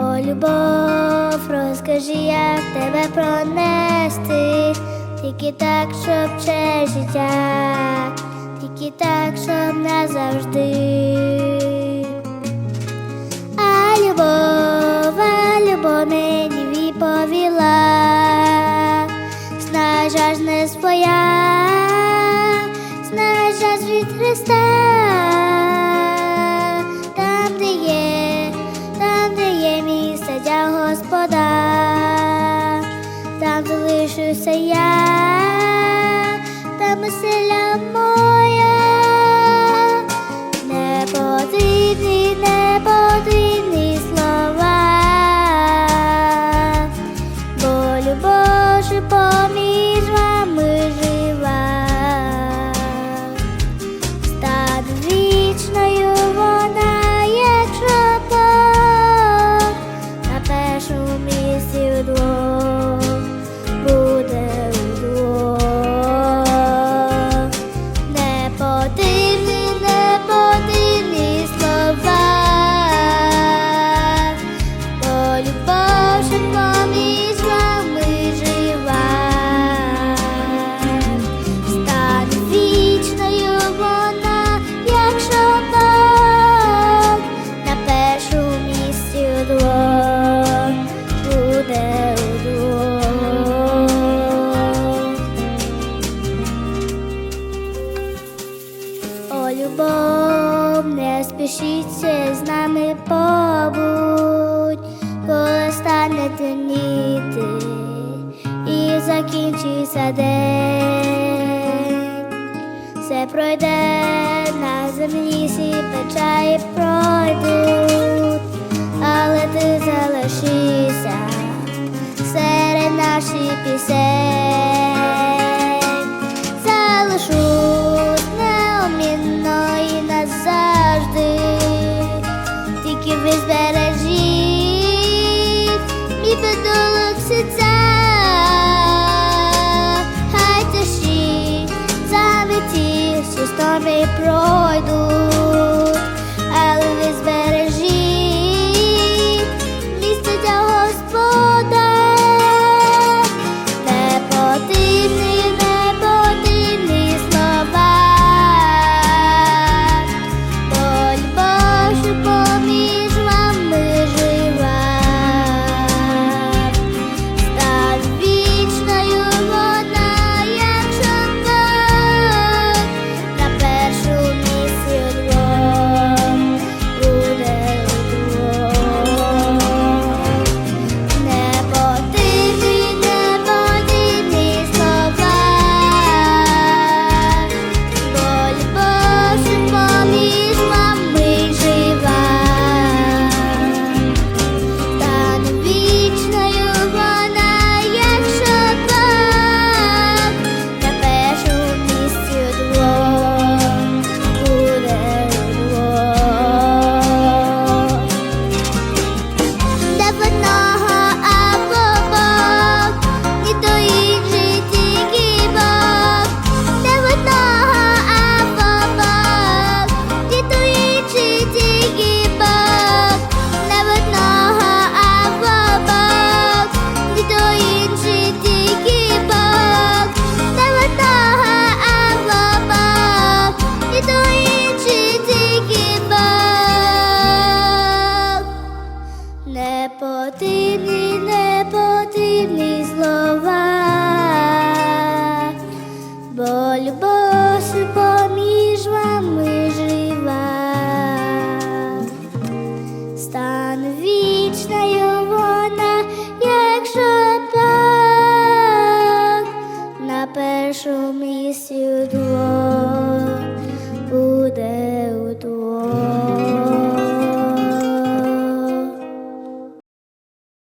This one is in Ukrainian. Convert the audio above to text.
О, любов, розкажи, як тебе пронести, тільки так, щоб ще життя, тільки так, щоб назавжди. saya Tama sila mo'y нами побудь, коли стане темніти і закінчиться день, все пройде на землі, всі печалі пройдуть, але ти залишишся серед наших пісень. світло буде.